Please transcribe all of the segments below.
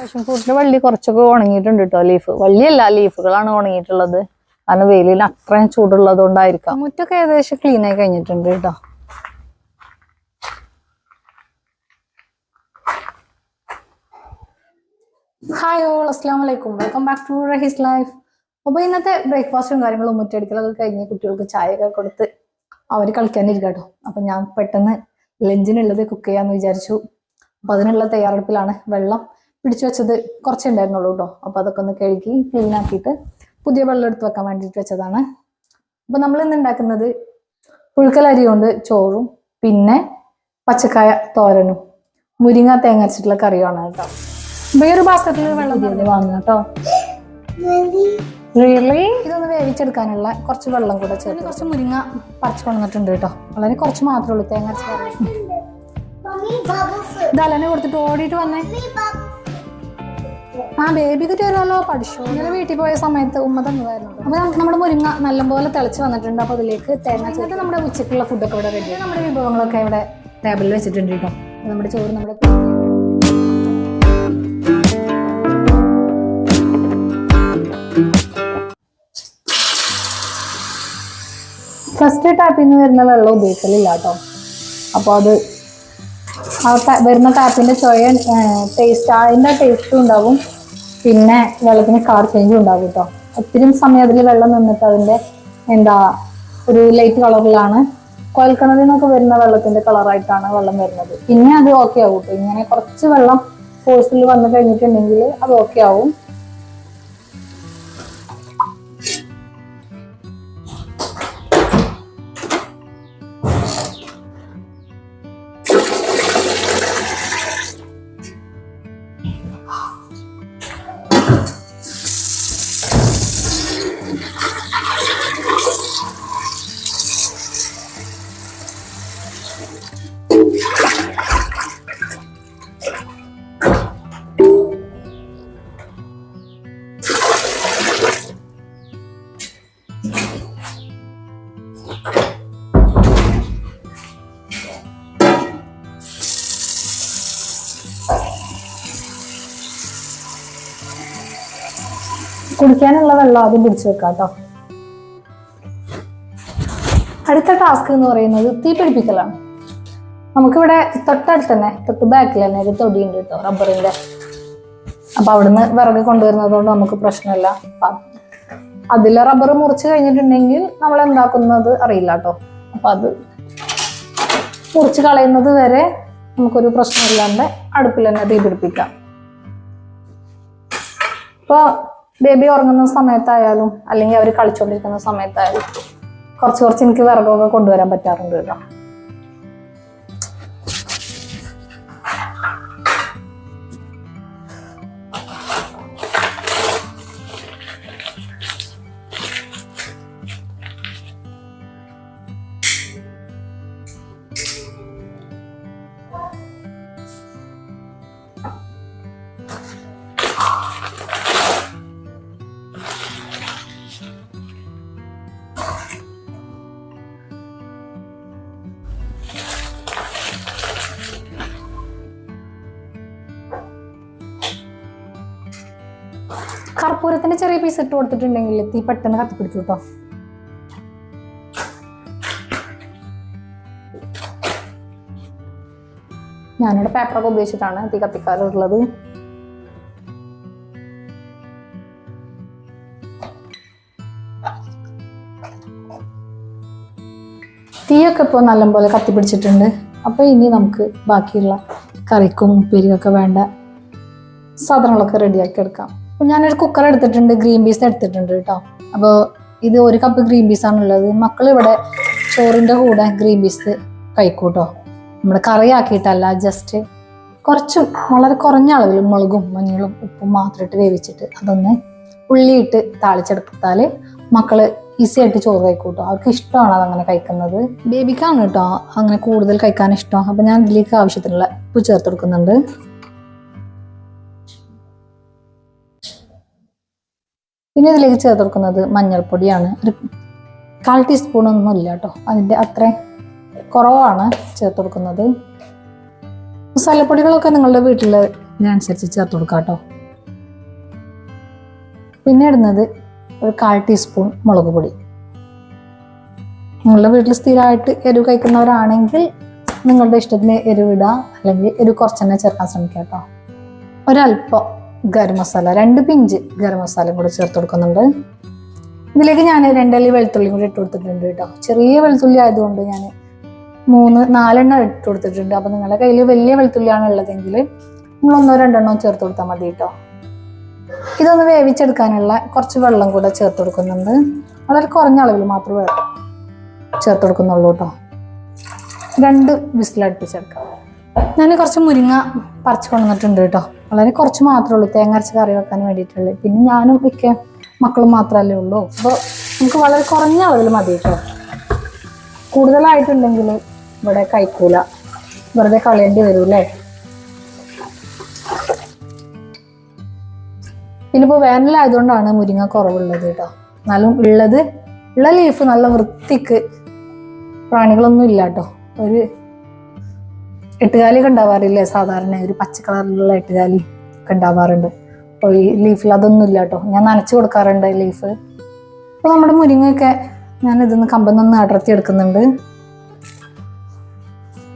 Passion ഫ്രൂട്ടിന്റെ വള്ളി കുറച്ചൊക്കെ ഉണങ്ങിയിട്ടുണ്ട് കേട്ടോ ലീഫ് വള്ളിയല്ല ലീഫുകളാണ് ഉണങ്ങിയിട്ടുള്ളത്. കാരണം വെയിലിന് അത്രയും ചൂടുള്ളത് കൊണ്ടായിരിക്കാം മുറ്റൊക്കെ ഏകദേശം ക്ലീൻ ആയി കഴിഞ്ഞിട്ടുണ്ട് കേട്ടോ ഹായ് ഓൾ അസ്സാം വലൈക്കും welcome back to Rahees life അപ്പോൾ ഇന്നത്തെ ബ്രേക്ക്ഫാസ്റ്റും കാര്യങ്ങളും മുറ്റടിക്കലൊക്കെ കഴിഞ്ഞ് കുട്ടികൾക്ക് ചായയൊക്കെ കൊടുത്ത് അവർ കളിക്കാനിരിക്കുക കേട്ടോ അപ്പം ഞാൻ പെട്ടെന്ന് ലഞ്ചിനുള്ളത് കുക്ക് ചെയ്യാമെന്ന് വിചാരിച്ചു. അപ്പം അതിനുള്ള തയ്യാറെടുപ്പിലാണ് വെള്ളം. പിടിച്ചു വെച്ചത് കുറച്ചേ ഉണ്ടായിരുന്നുള്ളൂ കേട്ടോ. അപ്പോൾ അതൊക്കെ ഒന്ന് കഴുകി ക്ലീൻ ആക്കിയിട്ട് പുതിയ വെള്ളം എടുത്ത് വെക്കാൻ വേണ്ടിയിട്ട് വെച്ചതാണ്. അപ്പോൾ നമ്മൾ ഇന്ന് ഉണ്ടാക്കുന്നത് പുഴുക്കലരി കൊണ്ട് ചോറും പിന്നെ പച്ചക്കായ തോരനും മുരിങ്ങ തേങ്ങ അരച്ചിട്ടുള്ള കറിയുമാണ് കേട്ടോ. വേറൊരു ഈ ഒരു വെള്ളം വാങ്ങുക കേട്ടോ. റിയലി ഇതൊന്ന് വേവിച്ചെടുക്കാനുള്ള കുറച്ച് വെള്ളം കൂടെ ചേർത്ത് കുറച്ച് മുരിങ്ങ പറിച്ചു കൊണ്ടുവന്നിട്ടുണ്ട് കേട്ടോ. വളരെ കുറച്ച് മാത്രമേ ഉള്ളൂ തേങ്ങ അരച്ച ഇതലനെ കൊടുത്തിട്ട് ഓടിയിട്ട് വന്നേ. ആ ബേബി തരുമല്ലോ പഠിച്ചു. ഇങ്ങനെ വീട്ടിൽ പോയ സമയത്ത് ഉമ്മ തന്നതായിരുന്നു. അപ്പൊ നം- നമ്മുടെ മുരിങ്ങ നല്ലപോലെ തിളച്ച് വന്നിട്ടുണ്ട്. അപ്പൊ അതിലേക്ക് തേങ്ങ ചേർത്ത് നമ്മുടെ ഉച്ചക്കുള്ള ഫുഡൊക്കെ ഇവിടെ റെഡി നമ്മുടെ വിഭവങ്ങളൊക്കെ ഇവിടെ ടേബിളിൽ വെച്ചിട്ടുണ്ട് കേട്ടോ നമ്മുടെ ചോറ് നമ്മുടെ ഫസ്റ്റ് ടാപ്പിൽ നിന്ന് വരുന്ന വെള്ളം ഉപയോഗിക്കലില്ല കേട്ടോ അപ്പോൾ അത് ആ വരുന്ന ടാപ്പിന്റെ ചോയ ടേസ്റ്റ് അതിന്റെ ടേസ്റ്റും ഉണ്ടാവും. പിന്നെ വെള്ളത്തിന് കളർ ചേഞ്ച് ഉണ്ടാവും കേട്ടോ ഒത്തിരി സമയം അതിൽ വെള്ളം നിന്നിട്ട് അതിന്റെ എന്താ ഒരു ലൈറ്റ് കളറിലാണ് കോയൽക്കിണറിൽ നിന്നൊക്കെ വരുന്ന വെള്ളത്തിന്റെ കളറായിട്ടാണ് വെള്ളം വരുന്നത്. പിന്നെ അത് ഓക്കെ ആവും ഇങ്ങനെ കുറച്ച് വെള്ളം ഫോഴ്സിൽ വന്നു കഴിഞ്ഞിട്ടുണ്ടെങ്കിൽ അത് ഓക്കെ ആവും. കുടിക്കാനുള്ള വെള്ളം ആദ്യം പിടിച്ചു വെക്കാം കേട്ടോ അടുത്ത ടാസ്ക് എന്ന് പറയുന്നത് തീ പിടിപ്പിക്കലാണ്. നമുക്കിവിടെ തൊട്ടടുത്ത് തന്നെ തൊട്ട് ബാക്കിൽ തന്നെ ഒരു തൊടിയുണ്ട് കേട്ടോ റബ്ബറിന്റെ അപ്പൊ അവിടുന്ന് വിറക് കൊണ്ടുവരുന്നത് കൊണ്ട് നമുക്ക് പ്രശ്നമില്ല. അതിൽ റബ്ബർ മുറിച്ച് കഴിഞ്ഞിട്ടുണ്ടെങ്കിൽ നമ്മൾ എന്താക്കുന്നത് അറിയില്ല കേട്ടോ അപ്പൊ അത് മുറിച്ച് കളയുന്നത് വരെ നമുക്കൊരു പ്രശ്നമില്ലാണ്ട് അടുപ്പിൽ തന്നെ തീ പിടിപ്പിക്കാം. ഇപ്പോൾ ബേബി ഉറങ്ങുന്ന സമയത്തായാലും അല്ലെങ്കിൽ അവർ കളിച്ചുകൊണ്ടിരിക്കുന്ന സമയത്തായാലും കുറച്ച് കുറച്ച് എനിക്ക് വിറകൊക്കെ കൊണ്ടുവരാൻ പറ്റാറുണ്ട് കേട്ടോ. കർപ്പൂരത്തിന്റെ ചെറിയ പീസ് ഇട്ട് കൊടുത്തിട്ടുണ്ടെങ്കിൽ തീ പെട്ടെന്ന് കത്തിപ്പിടിച്ചു കേട്ടോ ഞാനിവിടെ പേപ്പറൊക്കെ ഉപയോഗിച്ചിട്ടാണ് തീ കത്തിക്കാറുള്ളത്. തീയൊക്കെ ഇപ്പോൾ നല്ലപോലെ കത്തിപ്പിടിച്ചിട്ടുണ്ട്. അപ്പോൾ ഇനി നമുക്ക് ബാക്കിയുള്ള കറിക്കും ഉപ്പേരിക്കൊക്കെ വേണ്ട സാധനങ്ങളൊക്കെ റെഡിയാക്കി എടുക്കാം. ഞാനൊരു കുക്കർ എടുത്തിട്ടുണ്ട് ഗ്രീൻ പീസ് എടുത്തിട്ടുണ്ട് കേട്ടോ അപ്പോൾ ഇത് ഒരു കപ്പ് ഗ്രീൻ പീസ് ആണുള്ളത്. മക്കൾ ഇവിടെ ചോറിന്റെ കൂടെ ഗ്രീൻ പീസ് കഴിക്കൂട്ടോ. നമ്മൾ കറിയാക്കിയിട്ടല്ല ജസ്റ്റ് കുറച്ചും വളരെ കുറഞ്ഞ അളവിൽ മുളകും മഞ്ഞളും ഉപ്പും മാത്രം ഇട്ട് വേവിച്ചിട്ട് അതൊന്ന് ഉള്ളിയിട്ട് താളിച്ചെടുത്താൽ മക്കൾ ഈസി ആയിട്ട് ചോറ് കഴിക്കൂട്ടോ. അവർക്ക് ഇഷ്ടമാണ് അതങ്ങനെ കഴിക്കുന്നത്. ബേബിക്കാണ് കേട്ടോ അങ്ങനെ കൂടുതൽ കഴിക്കാൻ ഇഷ്ടം. അപ്പം ഞാൻ ഇതിലേക്ക് ആവശ്യത്തിനുള്ള ഉപ്പ് ചേർത്ത് കൊടുക്കുന്നുണ്ട്. പിന്നെ ഇതിലേക്ക് ചേർത്ത് കൊടുക്കുന്നത് മഞ്ഞൾപ്പൊടിയാണ്. ഒരു കാൽ ടീസ്പൂൺ ഒന്നും ഇല്ല കേട്ടോ അതിന്റെ അത്രയും കുറവാണ് ചേർത്ത് കൊടുക്കുന്നത് മസാലപ്പൊടികളൊക്കെ നിങ്ങളുടെ വീട്ടിൽ ചേർത്ത് കൊടുക്കാം കേട്ടോ പിന്നെ ഇടുന്നത് ഒരു കാൽ ടീസ്പൂൺ മുളക് പൊടി. നിങ്ങളുടെ വീട്ടിൽ സ്ഥിരമായിട്ട് എരിവ് കഴിക്കുന്നവരാണെങ്കിൽ നിങ്ങളുടെ ഇഷ്ടത്തിന് എരിവിടുക അല്ലെങ്കിൽ എരിവ് കുറച്ച് ചേർക്കാൻ ശ്രമിക്കുക കേട്ടോ ഒരല്പം ഗരം മസാല രണ്ട് പിഞ്ച് ഗരം മസാലയും കൂടെ ചേർത്ത് കൊടുക്കുന്നുണ്ട്. ഇതിലേക്ക് ഞാൻ രണ്ടല്ലി വെളുത്തുള്ളിയും കൂടി ഇട്ട് കൊടുത്തിട്ടുണ്ട് കേട്ടോ. ചെറിയ വെളുത്തുള്ളി ആയതുകൊണ്ട് ഞാൻ മൂന്ന് നാലെണ്ണം ഇട്ട് കൊടുത്തിട്ടുണ്ട്. അപ്പം നിങ്ങളുടെ കയ്യിൽ വലിയ വെളുത്തുള്ളിയാണ് ഉള്ളതെങ്കിൽ നിങ്ങൾ ഒന്നോ രണ്ടെണ്ണോ ചേർത്ത് കൊടുത്താൽ മതി കേട്ടോ. ഇതൊന്ന് വേവിച്ചെടുക്കാനുള്ള കുറച്ച് വെള്ളം കൂടെ ചേർത്ത് കൊടുക്കുന്നുണ്ട്. വളരെ കുറഞ്ഞ അളവിൽ മാത്രമേ ചേർത്ത് കൊടുക്കുന്നുള്ളൂ കേട്ടോ. രണ്ട് വിസിലടുപ്പിച്ചെടുക്കാം. ഞാൻ കുറച്ച് മുരിങ്ങ പറിച്ച് കൊണ്ടുവന്നിട്ടുണ്ട് കേട്ടോ. വളരെ കുറച്ച് മാത്രമേ ഉള്ളൂ. തേങ്ങ അരച്ച് കറി വെക്കാൻ വേണ്ടിയിട്ടുള്ളത് പിന്നെ ഞാനും മിക്ക മക്കളും മാത്രമല്ലേ ഉള്ളൂ. അപ്പോൾ നമുക്ക് വളരെ കുറഞ്ഞ അളവിൽ മതി കേട്ടോ. കൂടുതലായിട്ടുണ്ടെങ്കിൽ ഇവിടെ കഴിക്കൂല. വെറുതെ കളയേണ്ടി വരൂല്ലേ പിന്നെ ഇപ്പോൾ വേനലായതുകൊണ്ടാണ് മുരിങ്ങ കുറവുള്ളത് കേട്ടോ. എന്നാലും ഉള്ളത് ഉള്ള ലീഫ് നല്ല വൃത്തിക്ക് പ്രാണികളൊന്നും ഇല്ല കേട്ടോ. ഒരു എട്ടുകാലിയൊക്കെ ഉണ്ടാവാറില്ലേ? സാധാരണ ഒരു പച്ച കളറിലുള്ള എട്ടുകാലി ഒക്കെ ഉണ്ടാവാറുണ്ട്. അപ്പോൾ ഈ ലീഫിൽ അതൊന്നും ഇല്ല കേട്ടോ. ഞാൻ നനച്ചു കൊടുക്കാറുണ്ട് ലീഫ് അപ്പോൾ നമ്മുടെ മുരിങ്ങയൊക്കെ ഞാൻ ഇതിന്ന് കമ്പം നിന്ന് അടർത്തി എടുക്കുന്നുണ്ട്.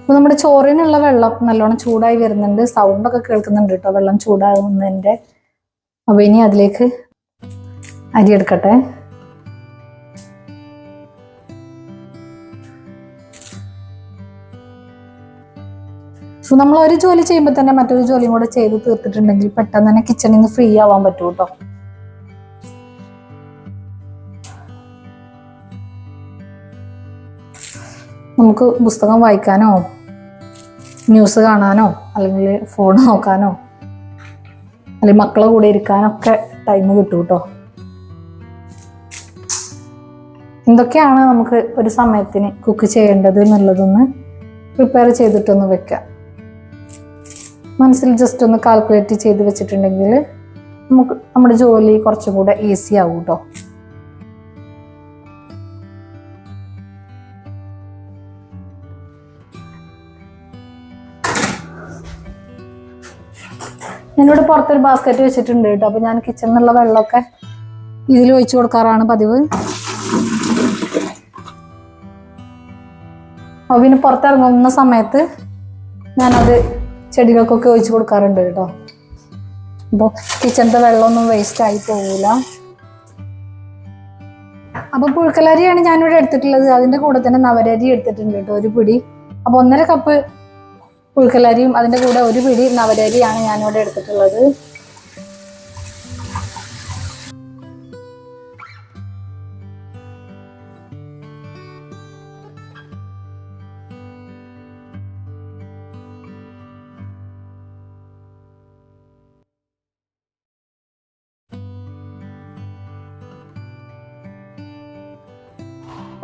അപ്പോൾ നമ്മുടെ ചോറിനുള്ള വെള്ളം നല്ലോണം ചൂടായി വരുന്നുണ്ട്. സൗണ്ടൊക്കെ കേൾക്കുന്നുണ്ട് കേട്ടോ. വെള്ളം ചൂടാകുന്നതിന്റെ അപ്പോൾ ഇനി അതിലേക്ക് അരി എടുക്കട്ടെ. സോ നമ്മൾ ഒരു ജോലി ചെയ്യുമ്പോൾ തന്നെ മറ്റൊരു ജോലിയും കൂടെ ചെയ്ത് തീർത്തിട്ടുണ്ടെങ്കിൽ പെട്ടെന്ന് തന്നെ കിച്ചണിൽ നിന്ന് ഫ്രീ ആവാൻ പറ്റും കേട്ടോ നമുക്ക് പുസ്തകം വായിക്കാനോ ന്യൂസ് കാണാനോ അല്ലെങ്കിൽ ഫോൺ നോക്കാനോ അല്ലെങ്കിൽ മക്കളെ കൂടെ ഇരിക്കാനൊക്കെ ടൈം കിട്ടും കേട്ടോ എന്തൊക്കെയാണ് നമുക്ക് ഒരു സമയത്തിന് കുക്ക് ചെയ്യേണ്ടത് എന്നുള്ളതൊന്ന് പ്രിപ്പയർ ചെയ്തിട്ടൊന്ന് വെക്കാം. മനസ്സിൽ ജസ്റ്റ് ഒന്ന് കാൽക്കുലേറ്റ് ചെയ്ത് വെച്ചിട്ടുണ്ടെങ്കിൽ നമുക്ക് നമ്മുടെ ജോലി കുറച്ചും കൂടെ ഈസി ആവും കേട്ടോ ഞാനിവിടെ പുറത്തൊരു ബാസ്ക്കറ്റ് വെച്ചിട്ടുണ്ട് കേട്ടോ അപ്പൊ ഞാൻ കിച്ചണിലുള്ള വെള്ളമൊക്കെ ഇതിൽ ഒഴിച്ചു കൊടുക്കാറാണ് പതിവ്. അപ്പൊ പിന്നെ പുറത്തിറങ്ങുന്ന സമയത്ത് ഞാനത് ചെടികൾക്കൊക്കെ ഒഴിച്ചു കൊടുക്കാറുണ്ട് കേട്ടോ. അപ്പോൾ കിച്ചണത്തെ വെള്ളമൊന്നും വേസ്റ്റ് ആയി പോവില്ല അപ്പൊ പുഴുക്കലരിയാണ് ഞാനിവിടെ എടുത്തിട്ടുള്ളത്. അതിന്റെ കൂടെ തന്നെ നവരരി എടുത്തിട്ടുണ്ട് കേട്ടോ ഒരു പിടി. അപ്പൊ ഒന്നര കപ്പ് പുഴുക്കലരിയും അതിന്റെ കൂടെ ഒരു പിടി നവരരിയാണ് ഞാനിവിടെ എടുത്തിട്ടുള്ളത്.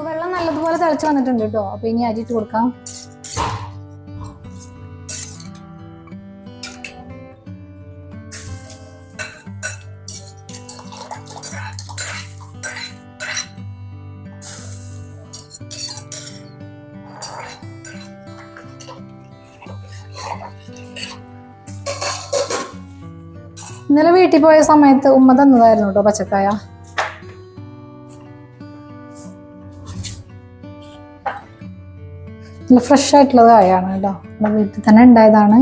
അപ്പൊ വെള്ളം നല്ലതുപോലെ തിളച്ച് വന്നിട്ടുണ്ട് കേട്ടോ അപ്പൊ ഇനി അരിയിട്ട് കൊടുക്കാം. ഇന്നലെ വീട്ടിൽ പോയ സമയത്ത് ഉമ്മ തന്നതായിരുന്നു കേട്ടോ പച്ചക്കായ. നല്ല ഫ്രഷ് ആയിട്ടുള്ള കായാണ് കേട്ടോ നമ്മുടെ വീട്ടിൽ തന്നെ ഉണ്ടായതാണ്.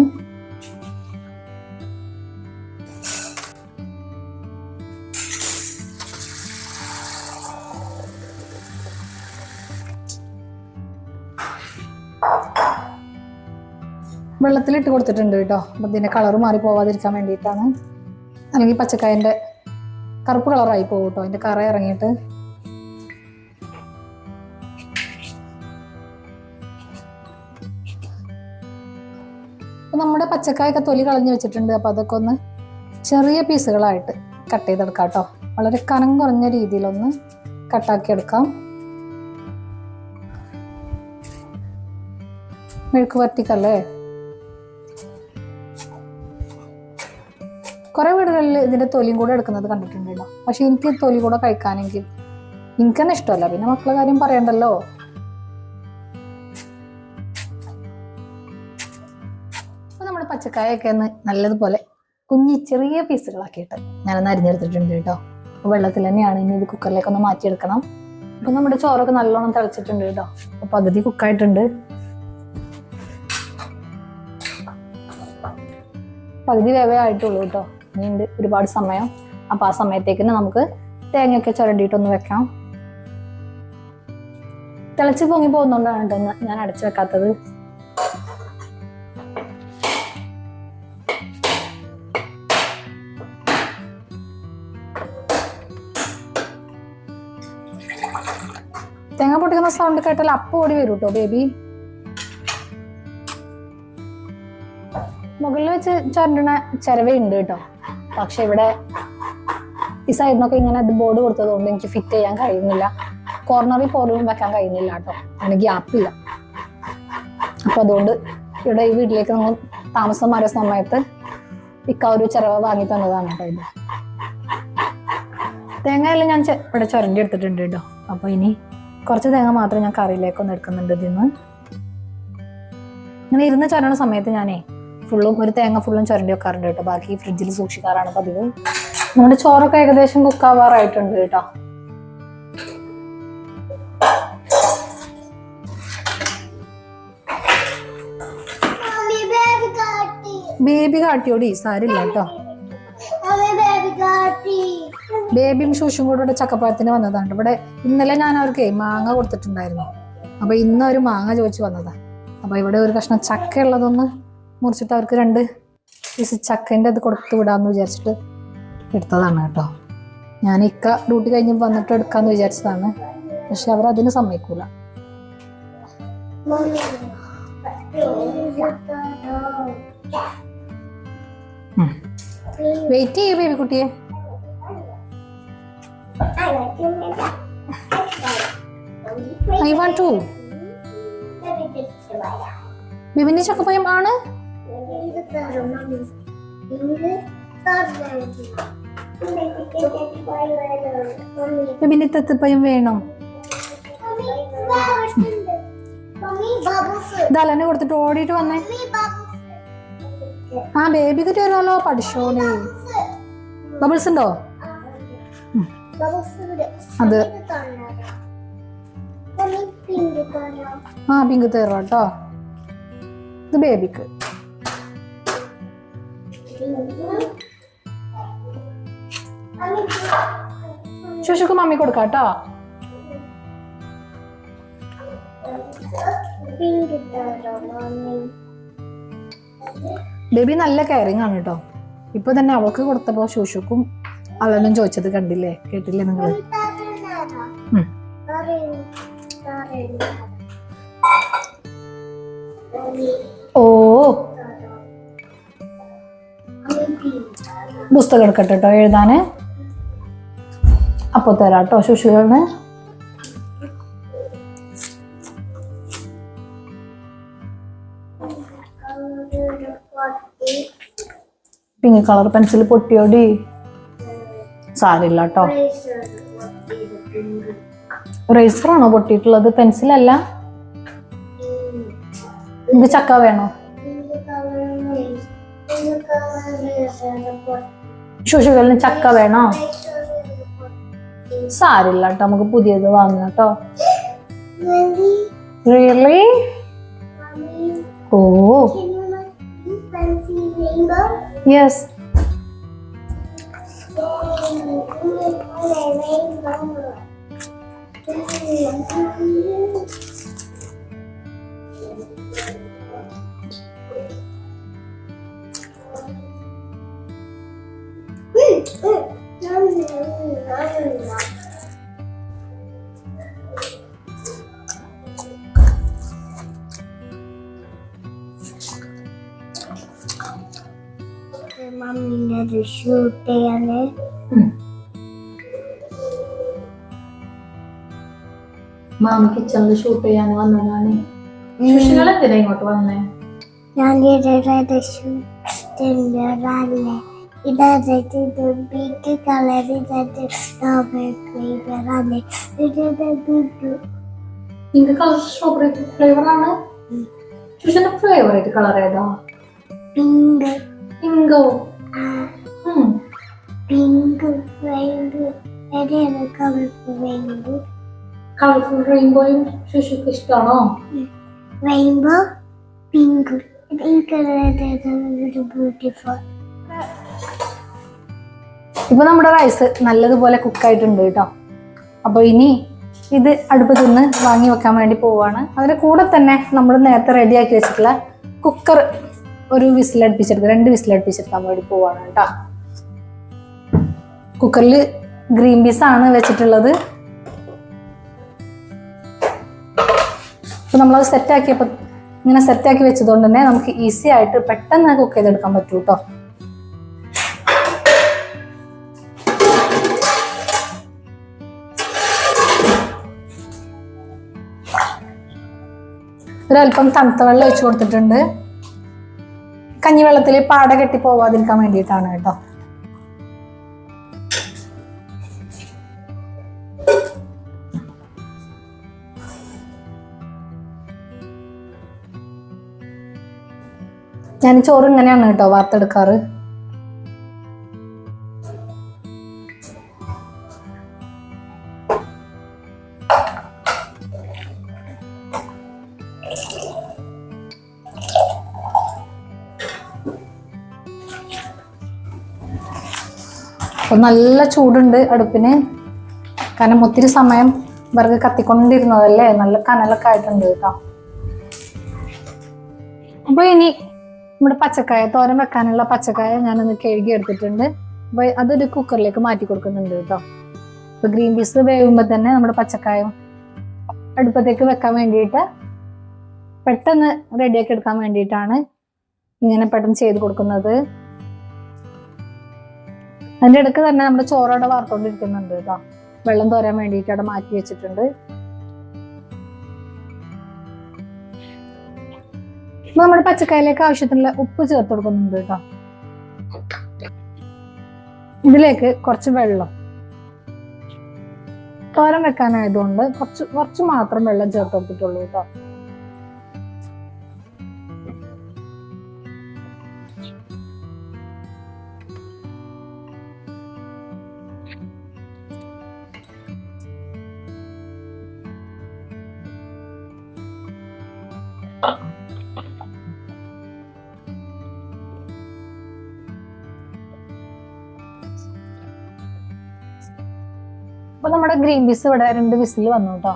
വെള്ളത്തിലിട്ട് കൊടുത്തിട്ടുണ്ട് കേട്ടോ അപ്പം ഇതിന്റെ കളർ മാറി പോവാതിരിക്കാൻ വേണ്ടിയിട്ടാണ്. അല്ലെങ്കിൽ പച്ചക്കായന്റെ കറുപ്പ് കളറായി പോകും കേട്ടോ അതിന്റെ കറ ഇറങ്ങിയിട്ട്. പച്ചക്കായൊക്കെ തൊലി കളഞ്ഞു വെച്ചിട്ടുണ്ട്. അപ്പോൾ അതൊക്കെ ഒന്ന് ചെറിയ പീസുകളായിട്ട് കട്ട് ചെയ്തെടുക്കാം കേട്ടോ. വളരെ കനം കുറഞ്ഞ രീതിയിലൊന്ന് കട്ടാക്കി എടുക്കാം. മെഴുക്ക് വറ്റിക്കല്ലേ കുറെ വീടുകളിൽ ഇതിന്റെ തൊലിയും കൂടെ എടുക്കുന്നത് കണ്ടിട്ടുണ്ടല്ലോ. പക്ഷെ എനിക്ക് തൊലി കൂടെ കഴിക്കാനെങ്കിൽ എനിക്ക് തന്നെ ഇഷ്ടമല്ല. പിന്നെ മക്കളെ കാര്യം പറയണ്ടല്ലോ? നമ്മുടെ പച്ചക്കായൊക്കെ ഒന്ന് നല്ലതുപോലെ കുഞ്ഞി ചെറിയ പീസുകളാക്കിയിട്ട് ഞാനൊന്ന് അരിഞ്ഞെടുത്തിട്ടുണ്ട് കേട്ടോ. വെള്ളത്തിൽ തന്നെയാണ് ഇനി ഇത് കുക്കറിലേക്ക് ഒന്ന് മാറ്റിയെടുക്കണം. അപ്പൊ നമ്മുടെ ചോറൊക്കെ നല്ലോണം തിളച്ചിട്ടുണ്ട് കേട്ടോ. അപ്പൊ പകുതി കുക്കായിട്ടുണ്ട് പകുതി വേവേ ആയിട്ടുള്ളൂ കേട്ടോ. ഇനിയുണ്ട് ഒരുപാട് സമയം. അപ്പൊ ആ സമയത്തേക്ക് നമുക്ക് തേങ്ങയൊക്കെ ചുരണ്ടിയിട്ടൊന്ന് വെക്കാം. തിളച്ച് പൊങ്ങി പോകുന്നോണ്ടാണ് കേട്ടോ ഞാൻ അടച്ചു വെക്കാത്തത്. പൊട്ടിക്കുന്ന സൗണ്ട് കേട്ടാൽ അപ്പ ഓടി വരും കേട്ടോ ബേബി മുകളിൽ വെച്ച് ചരണ്ടണ ചിരവയുണ്ട് കേട്ടോ. പക്ഷെ ഇവിടെ ഈ സൈഡിനൊക്കെ ഇങ്ങനെ ബോർഡ് കൊടുത്തതുകൊണ്ട് എനിക്ക് ഫിറ്റ് ചെയ്യാൻ കഴിയുന്നില്ല. കോർണറിൽ പോലും വെക്കാൻ കഴിയുന്നില്ല കേട്ടോ. അതിന് ഗ്യാപ്പില്ല അപ്പൊ അതുകൊണ്ട് ഇവിടെ ഈ വീട്ടിലേക്ക് നമ്മൾ താമസം മാറിയ സമയത്ത് ഇക്ക ഒരു വാങ്ങി തന്നതാണ് കേട്ടോ ഇത്. തേങ്ങയെല്ലാം ഞാൻ ഇവിടെ ചുരണ്ടി എടുത്തിട്ടുണ്ട് കേട്ടോ. അപ്പൊ ഇനി കുറച്ച് തേങ്ങ മാത്രം ഞാൻ കറിയിലേക്ക് ഒന്ന് എടുക്കുന്നുണ്ട് ഇതിന്ന് ഇങ്ങനെ ഇരുന്ന് ചുരണ സമയത്ത് ഞാനേ ഫുള്ളും ഒരു തേങ്ങ ഫുള്ളും ചുരണ്ടി വെക്കാറുണ്ട് കേട്ടോ. ബാക്കി ഫ്രിഡ്ജിൽ സൂക്ഷിക്കാറാണ് പതിവ്. നമ്മുടെ ചോറൊക്കെ ഏകദേശം കുക്കാവാറായിട്ടുണ്ട് കേട്ടോ. ബേബി കാട്ടിയോടി സാരില്ല കാട്ടി. ബേബിയും ശൂഷും കൂടെ ഇവിടെ ചക്കപ്പഴത്തിന് വന്നതാണ്. ഇവിടെ ഇന്നലെ ഞാൻ അവർക്ക് മാങ്ങ കൊടുത്തിട്ടുണ്ടായിരുന്നു. അപ്പൊ ഇന്ന് ഒരു മാങ്ങ ചോദിച്ചു വന്നതാണ് അപ്പൊ ഇവിടെ ഒരു കഷ്ണം ചക്ക ഉള്ളതൊന്ന് മുറിച്ചിട്ട് അവർക്ക് രണ്ട് പീസ് ചക്കന്റെ അത് കൊടുത്തു വിടാന്ന് വിചാരിച്ചിട്ട് എടുത്തതാണ് കേട്ടോ. ഞാൻ ഇക്ക ഡ്യൂട്ടി കഴിഞ്ഞ് വന്നിട്ട് എടുക്കാന്ന് വിചാരിച്ചതാണ്. പക്ഷെ അവർ അതിന് സമ്മതിക്കൂല. വെയിറ്റ് ചെയ്യൂ ബേബി കുട്ടിയെ. I want to. ബേബിന്റെ ചക്കപ്പഴം ആണ്? ബേബിന്റെ തെത്തപ്പഴം വേണം? ദലനെ കൊടുത്തിട്ട് ഓടിയിട്ട് വന്നേ. ആ ബേബിക്ക് തരുമല്ലോ പഠിച്ചോളേ ബബിൾസ് ഉണ്ടോ? അത് ആ പിങ്ക് തരാം കേട്ടോ. ഇത് ബേബിക്ക്. ശുശുക്ക് മമ്മി കൊടുക്കാം കേട്ടോ. ബേബി നല്ല കെയറിങ് ആണ് കേട്ടോ. ഇപ്പൊ തന്നെ അവൾക്ക് കൊടുത്തപ്പോ ശുശുക്കും അവളും ചോദിച്ചത് കണ്ടില്ലേ? കേട്ടില്ലേ നിങ്ങൾ. ഓ. പുസ്തകം എടുക്കട്ടെ കേട്ടോ എഴുതാന്. അപ്പൊ തരാം കേട്ടോ ശുശുകളിന് പിങ്ക് കളർ പെൻസിൽ പൊട്ടിയോടി സാരില്ല കേട്ടോ റേസറാണോ പൊട്ടിയിട്ടുള്ളത്? പെൻസിലല്ല ഇത് ചക്ക വേണോ? ശുശുകളിന് ചക്ക വേണോ? സാരില്ല കേട്ടോ നമുക്ക് പുതിയത് വാങ്ങാം കേട്ടോ really oh yes Mami, that is so damn it. Mm. മാമ കിച്ചണിൽ ഷൂട്ട് ചെയ്യാൻ വന്നതാണ്. എന്തിനാ ഇങ്ങോട്ട് വന്നേ? ഞാൻ ഇതായിട്ട് ഇത് ബിഗ് കളർ ഇതായിട്ട് സ്ട്രോബെറി ഇതിന്റെ big pink colour strawberry flavour ആണ്? ശുശുന്റെ ഫേവറേറ്റ് കളർ ഏതാ? Pink, ഇങ്കോ പിങ്ക് ഉം. pink, rainbow. കളർഫുൾ റെയിൻബോയും ശുശുക്ക് ഇഷ്ടമാണോ റെയിൻബോ പിങ്ക് beautiful. ഇപ്പൊ നമ്മുടെ റൈസ് നല്ലതുപോലെ കുക്കായിട്ടുണ്ട് കേട്ടോ. അപ്പോൾ ഇനി ഇത് അടുപ്പത്തു നിന്ന് വാങ്ങി വെക്കാൻ വേണ്ടി പോവാണ്. അതിന്റെ കൂടെ തന്നെ നമ്മൾ നേരത്തെ റെഡിയാക്കി വെച്ചിട്ടുള്ള കുക്കർ ഒരു വിസിലടുപ്പിച്ചെടുക്കുക രണ്ട് വിസിലടുപ്പിച്ചെടുക്കാൻ വേണ്ടി പോവാണ് കേട്ടോ. കുക്കറിൽ ഗ്രീൻ പീസ് ആണ് വെച്ചിട്ടുള്ളത്. അപ്പൊ നമ്മളത് സെറ്റാക്കിയപ്പോൾ ഇങ്ങനെ സെറ്റാക്കി വെച്ചതുകൊണ്ട് തന്നെ നമുക്ക് ഈസി ആയിട്ട് പെട്ടെന്ന് കുക്ക് ചെയ്തെടുക്കാൻ പറ്റൂ കേട്ടോ ഒരല്പം തണുത്ത വെള്ളം ഒഴിച്ചു കൊടുത്തിട്ടുണ്ട്. കഞ്ഞിവെള്ളത്തിൽ പാട കെട്ടി പോവാതിരിക്കാൻ വേണ്ടിയിട്ടാണ് കേട്ടോ. ഞാൻ ചോറ് ഇങ്ങനെയാണ് കേട്ടോ വാർത്തെടുക്കാറ് അപ്പൊ നല്ല ചൂടുണ്ട് അടുപ്പിന്. കാരണം ഒത്തിരി സമയം വിറക് കത്തിക്കൊണ്ടിരുന്നതല്ലേ? നല്ല കനലൊക്കെ ആയിട്ടുണ്ട് കേട്ടോ. അപ്പൊ ഇനി നമ്മുടെ പച്ചക്കായ തോരൻ വെക്കാനുള്ള പച്ചക്കായ ഞാനൊന്ന് കഴുകി എടുത്തിട്ടുണ്ട് അപ്പൊ അതൊരു കുക്കറിലേക്ക് മാറ്റി കൊടുക്കുന്നുണ്ട് കേട്ടോ. അപ്പൊ ഗ്രീൻ പീസ് വേവുമ്പോ തന്നെ നമ്മുടെ പച്ചക്കായ അടുപ്പത്തേക്ക് വെക്കാൻ വേണ്ടിയിട്ട് പെട്ടെന്ന് റെഡിയാക്കി എടുക്കാൻ വേണ്ടിയിട്ടാണ് ഇങ്ങനെ പെട്ടെന്ന് ചെയ്ത് കൊടുക്കുന്നത്. അതിന്റെ ഇടയ്ക്ക് തന്നെ നമ്മുടെ ചോറോടെ വാർത്തോണ്ടിരിക്കുന്നുണ്ട് കേട്ടോ. വെള്ളം തോരാൻ വേണ്ടിയിട്ട് അവിടെ മാറ്റി വെച്ചിട്ടുണ്ട്. നമ്മുടെ പച്ചക്കറിയിലേക്ക് ആവശ്യത്തിനുള്ള ഉപ്പ് ചേർത്ത് കൊടുക്കുന്നുണ്ട് കേട്ടോ. ഇതിലേക്ക് കുറച്ച് വെള്ളം. തോരൻ വെക്കാനായതുകൊണ്ട് കുറച്ച് കുറച്ച് മാത്രം വെള്ളം ചേർത്ത് കൊടുത്തിട്ടുള്ളൂ കേട്ടോ. അപ്പൊ നമ്മുടെ ഗ്രീൻ പീസ് ഇവിടെ രണ്ട് വിസിൽ വന്നു കേട്ടോ.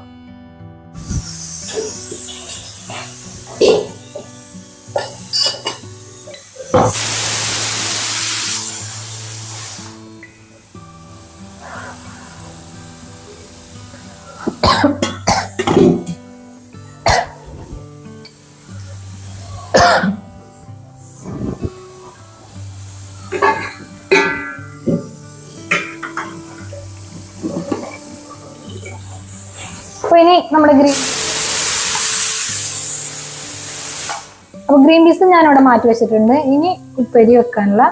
നമ്മുടെ ഗ്രീൻ അപ്പൊ ഗ്രീൻ പീസ് ഞാൻ അവിടെ മാറ്റി വെച്ചിട്ടുണ്ട്. ഇനി ഉപ്പേരി വെക്കാനുള്ള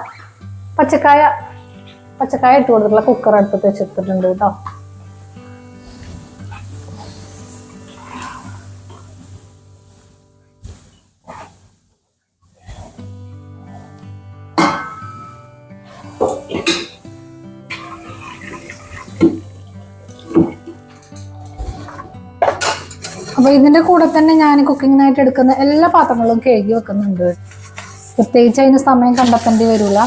പച്ചക്കായ പച്ചക്കായ ഇട്ട് കൊടുത്തിട്ടുള്ള കുക്കർ അടുപ്പത്ത് വെച്ചെടുത്തിട്ടുണ്ട് കേട്ടോ. ഇതിന്റെ കൂടെ തന്നെ ഞാൻ കുക്കിംഗ് കുക്കിങ്ങിനായിട്ട് എടുക്കുന്ന എല്ലാ പാത്രങ്ങളും കഴുകി വെക്കുന്നുണ്ട്. പ്രത്യേകിച്ച് അതിന് സമയം കണ്ടെത്തേണ്ടി വരില്ല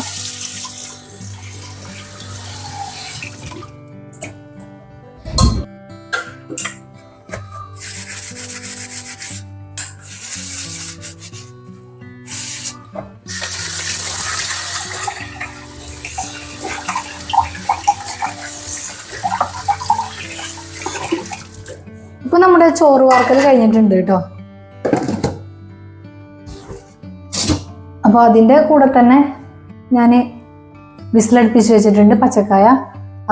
ഇപ്പൊ നമ്മുടെ ചോറ് വാർക്കൽ കഴിഞ്ഞിട്ടുണ്ട് കേട്ടോ. അപ്പോൾ അതിന്റെ കൂടെ തന്നെ ഞാൻ വിസിലടുപ്പിച്ച് വെച്ചിട്ടുണ്ട് പച്ചക്കായ.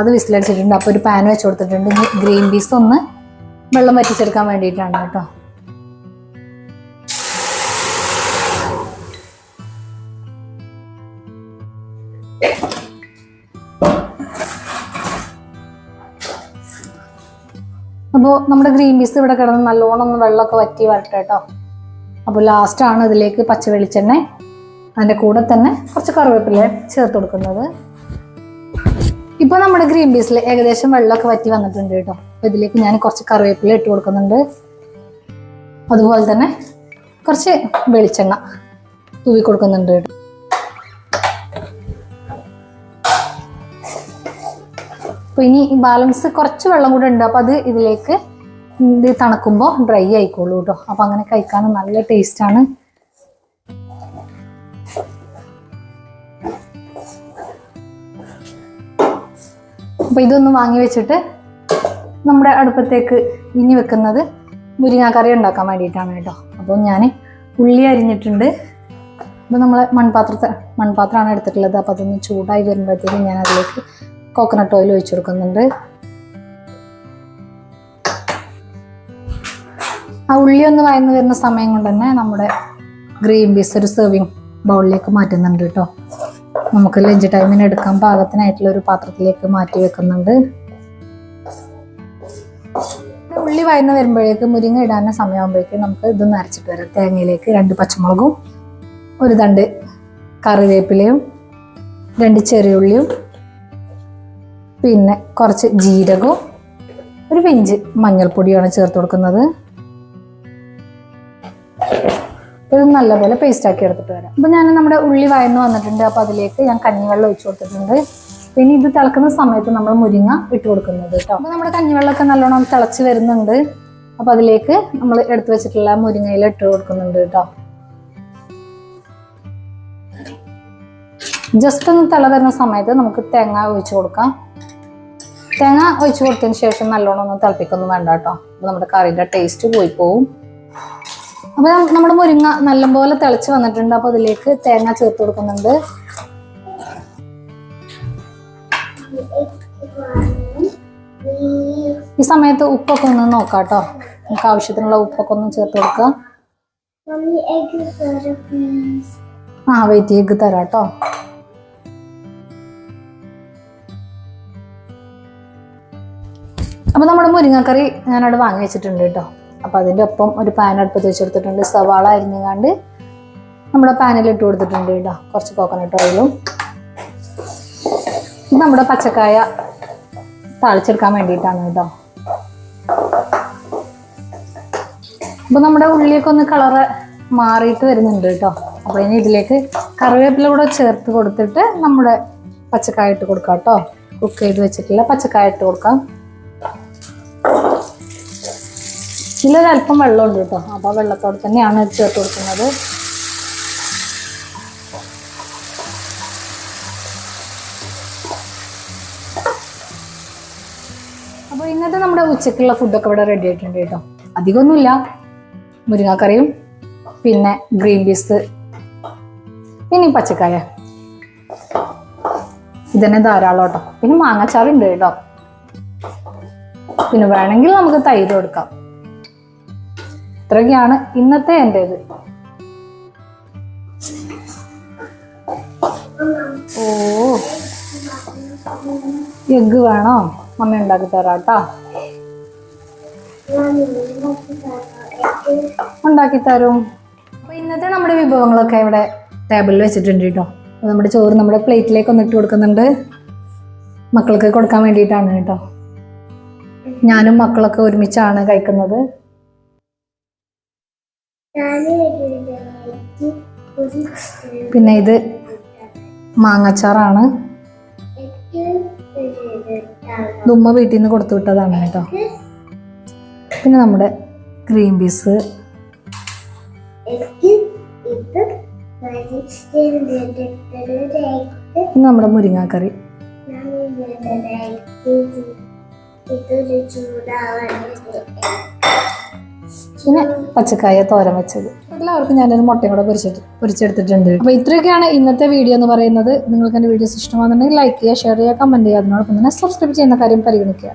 അത് വിസിലടിച്ചിട്ടുണ്ട്. അപ്പോൾ ഒരു പാൻ വെച്ച് കൊടുത്തിട്ടുണ്ട്. ഗ്രീൻ പീസ് ഒന്ന് വെള്ളം വറ്റിച്ചെടുക്കാൻ വേണ്ടിയിട്ടാണ് കേട്ടോ. അപ്പോൾ നമ്മുടെ ഗ്രീൻ പീസ് ഇവിടെ കിടന്ന് നല്ലോണം ഒന്ന് വെള്ളമൊക്കെ വറ്റി വരട്ടെ കേട്ടോ. അപ്പോൾ ലാസ്റ്റാണ് ഇതിലേക്ക് പച്ച വെളിച്ചെണ്ണ അതിന്റെ കൂടെ തന്നെ കുറച്ച് കറിവേപ്പില ചേർത്ത് കൊടുക്കുന്നത്. ഇപ്പോൾ നമ്മുടെ ഗ്രീൻ പീസിൽ ഏകദേശം വെള്ളമൊക്കെ വറ്റി വന്നിട്ടുണ്ട് കേട്ടോ. അപ്പോൾ ഇതിലേക്ക് ഞാൻ കുറച്ച് കറിവേപ്പില ഇട്ട് കൊടുക്കുന്നുണ്ട്. അതുപോലെ തന്നെ കുറച്ച് വെളിച്ചെണ്ണ തൂവി കൊടുക്കുന്നുണ്ട് കേട്ടോ. അപ്പോൾ ഇനി ബാലൻസ് കുറച്ച് വെള്ളം കൂടെ ഉണ്ട്. അപ്പോൾ അത് ഇതിലേക്ക് ഇത് തണുക്കുമ്പോൾ ഡ്രൈ ആയിക്കോളൂ കേട്ടോ അപ്പോൾ അങ്ങനെ കഴിക്കാൻ നല്ല ടേസ്റ്റാണ് അപ്പോൾ ഇതൊന്ന് വാങ്ങി വെച്ചിട്ട് നമ്മുടെ അടുപ്പത്തേക്ക് ഇനി വെക്കുന്നത് മുരിങ്ങാക്കറി ഉണ്ടാക്കാൻ വേണ്ടിയിട്ടാണ് കേട്ടോ അപ്പോൾ ഞാൻ ഉള്ളി അരിഞ്ഞിട്ടുണ്ട്. അപ്പോൾ നമ്മൾ മൺപാത്രത്തെ മൺപാത്രമാണ് എടുത്തിട്ടുള്ളത്. അപ്പോൾ അതൊന്ന് ചൂടായി വരുമ്പോഴത്തേക്കും ഞാൻ അതിലേക്ക് കോക്കനട്ട് ഓയിൽ ഒഴിച്ചു കൊടുക്കുന്നുണ്ട് ആ ഉള്ളി ഒന്ന് വയന്ന് വരുന്ന സമയം കൊണ്ട് തന്നെ നമ്മുടെ ഗ്രീൻ പീസ് ഒരു സെർവിങ് ബൗളിലേക്ക് മാറ്റുന്നുണ്ട് കേട്ടോ. നമുക്ക് ലഞ്ച് ടൈമിന് എടുക്കാൻ പാകത്തിനായിട്ടുള്ള ഒരു പാത്രത്തിലേക്ക് മാറ്റി വെക്കുന്നുണ്ട്. ഉള്ളി വയന്ന് വരുമ്പോഴേക്ക് മുരിങ്ങ ഇടാൻ സമയമാകുമ്പോഴേക്കും നമുക്ക് ഇത് അരച്ചിട്ട് വരാം. തേങ്ങയിലേക്ക് രണ്ട് പച്ചമുളകും ഒരു തണ്ട് കറിവേപ്പിലയും രണ്ട് ചെറിയുള്ളിയും പിന്നെ കുറച്ച് ജീരകവും ഒരു പിഞ്ച് മഞ്ഞൾപ്പൊടിയാണ് ചേർത്ത് കൊടുക്കുന്നത്. ഇത് നല്ലപോലെ പേസ്റ്റ് ആക്കി എടുത്തിട്ട് വരാം. അപ്പം ഞാൻ നമ്മുടെ ഉള്ളി വയന്ന് വന്നിട്ടുണ്ട്. അപ്പോൾ അതിലേക്ക് ഞാൻ കഞ്ഞിവെള്ളം ഒഴിച്ചു കൊടുത്തിട്ടുണ്ട്. പിന്നെ ഇത് തിളക്കുന്ന സമയത്ത് നമ്മൾ മുരിങ്ങ ഇട്ട് കൊടുക്കുന്നത് കേട്ടോ. അപ്പോൾ നമ്മുടെ കഞ്ഞിവെള്ളമൊക്കെ നല്ലോണം തിളച്ച് വരുന്നുണ്ട്. അപ്പോൾ അതിലേക്ക് നമ്മൾ എടുത്തു വെച്ചിട്ടുള്ള മുരിങ്ങയില ഇട്ട് കൊടുക്കുന്നുണ്ട് കേട്ടോ. ജസ്റ്റ് ഒന്ന് തിള വരുന്ന സമയത്ത് നമുക്ക് തേങ്ങ ഒഴിച്ചു കൊടുക്കാം. തേങ്ങ ഒഴിച്ചു കൊടുത്തതിന് ശേഷം നല്ലോണം ഒന്ന് തിളപ്പിക്കൊന്നും വേണ്ട കേട്ടോ. അപ്പൊ നമ്മുടെ കറിയുടെ ടേസ്റ്റ് പോയി പോവും. അപ്പൊ നം- നമ്മുടെ മുരിങ്ങ നല്ലപോലെ തിളച്ച് വന്നിട്ടുണ്ട്. അപ്പൊ അതിലേക്ക് തേങ്ങ ചേർത്ത് കൊടുക്കുന്നുണ്ട്. ഈ സമയത്ത് ഉപ്പൊക്കെ ഒന്ന് നോക്കാം കേട്ടോ. നമുക്ക് ആവശ്യത്തിനുള്ള ഉപ്പൊക്കെ ഒന്ന് ചേർത്ത് കൊടുക്കുക. ആ വെയിറ്റ് എഗ്ഗ് തരാം കേട്ടോ. അപ്പൊ നമ്മുടെ മുരിങ്ങക്കറി ഞാനവിടെ വാങ്ങി വെച്ചിട്ടുണ്ട് കേട്ടോ. അപ്പോൾ അതിന്റെ ഒപ്പം ഒരു പാൻ അടുപ്പത്ത് വെച്ചെടുത്തിട്ടുണ്ട്. സവാള അരിഞ്ഞുകാണ്ട് നമ്മുടെ പാനിൽ ഇട്ട് കൊടുത്തിട്ടുണ്ട് കേട്ടോ. കുറച്ച് കോക്കനട്ട് ഓയിലും ഇത് നമ്മുടെ പച്ചക്കായ താളിച്ചെടുക്കാൻ വേണ്ടിയിട്ടാണ് കേട്ടോ. അപ്പോൾ നമ്മുടെ ഉള്ളിയൊക്കെ ഒന്ന് കളറ് മാറിയിട്ട് വരുന്നുണ്ട് കേട്ടോ. അപ്പോൾ ഇനി ഇതിലേക്ക് കറിവേപ്പില കൂടെ ചേർത്ത് കൊടുത്തിട്ട് നമ്മുടെ പച്ചക്കായ ഇട്ട് കൊടുക്കാം കേട്ടോ. കുക്ക് ചെയ്ത് വെച്ചിട്ടില്ല പച്ചക്കായ ഇട്ട് കൊടുക്കാം. ഇതിലൊരല്പം വെള്ളമുണ്ട് കേട്ടോ. അപ്പൊ ആ വെള്ളത്തോടെ തന്നെയാണ് ചേർത്ത് കൊടുക്കുന്നത്. അപ്പോൾ ഇന്നത്തെ നമ്മുടെ ഉച്ചക്കുള്ള ഫുഡൊക്കെ ഇവിടെ റെഡി ആയിട്ടുണ്ട് കേട്ടോ. അധികമൊന്നുമില്ല. മുരിങ്ങാക്കറിയും പിന്നെ ഗ്രീൻ പീസ് പിന്നെ പച്ചക്കായ. ഇതന്നെ ധാരാളം കേട്ടോ. പിന്നെ മാങ്ങാച്ചാറുണ്ട് കേട്ടോ. പിന്നെ വേണമെങ്കിൽ നമുക്ക് തൈര് കൊടുക്കാം. ഇത്രയൊക്കെയാണ് ഇന്നത്തെ എന്റെത് ഓ. എഗ്ഗ് വേണോ? മമ്മി ഉണ്ടാക്കി തരാം കേട്ടോ. Mommy, look at that egg. ഉണ്ടാക്കി തരും. അപ്പോൾ ഇന്നത്തെ നമ്മുടെ വിഭവങ്ങളൊക്കെ ഇവിടെ ടേബിളിൽ വെച്ചിട്ടുണ്ട് കേട്ടോ. അപ്പോൾ നമ്മുടെ ചോറ് നമ്മുടെ പ്ലേറ്റിലേക്ക് ഒന്ന് ഇട്ട് കൊടുക്കുന്നുണ്ട്. മക്കൾക്ക് കൊടുക്കാൻ വേണ്ടിയിട്ടാണ് കേട്ടോ. ഞാനും മക്കളൊക്കെ ഒരുമിച്ചാണ് കഴിക്കുന്നത്. പിന്നെ ഇത് മാങ്ങച്ചാറാണ്. ദുമ്മ വീട്ടിൽ നിന്ന് കൊടുത്തു വിട്ടതാണ് കേട്ടോ. പിന്നെ നമ്മുടെ ഗ്രീൻ പീസ്. പിന്നെ നമ്മുടെ മുരിങ്ങാക്കറി. ചൂടാവാനത് പിന്നെ പച്ചക്കായ തോരൻ വെച്ചത്. എല്ലാവർക്കും ഞാനൊരു മുട്ടയും കൂടെ പൊരിച്ചിട്ട് പൊരിച്ചെടുത്തിട്ടുണ്ട്. അപ്പോൾ ഇത്രയൊക്കെയാണ് ഇന്നത്തെ വീഡിയോ എന്ന് പറയുന്നത്. നിങ്ങൾക്ക് എന്റെ വീഡിയോസ് ഇഷ്ടമാണെന്നുണ്ടെങ്കിൽ ലൈക്ക് ചെയ്യുക ഷെയർ ചെയ്യുക കമന്റ് ചെയ്യുക. അതിനോടൊപ്പം തന്നെ സബ്സ്ക്രൈബ് ചെയ്യുന്ന കാര്യം പരിഗണിക്കുക.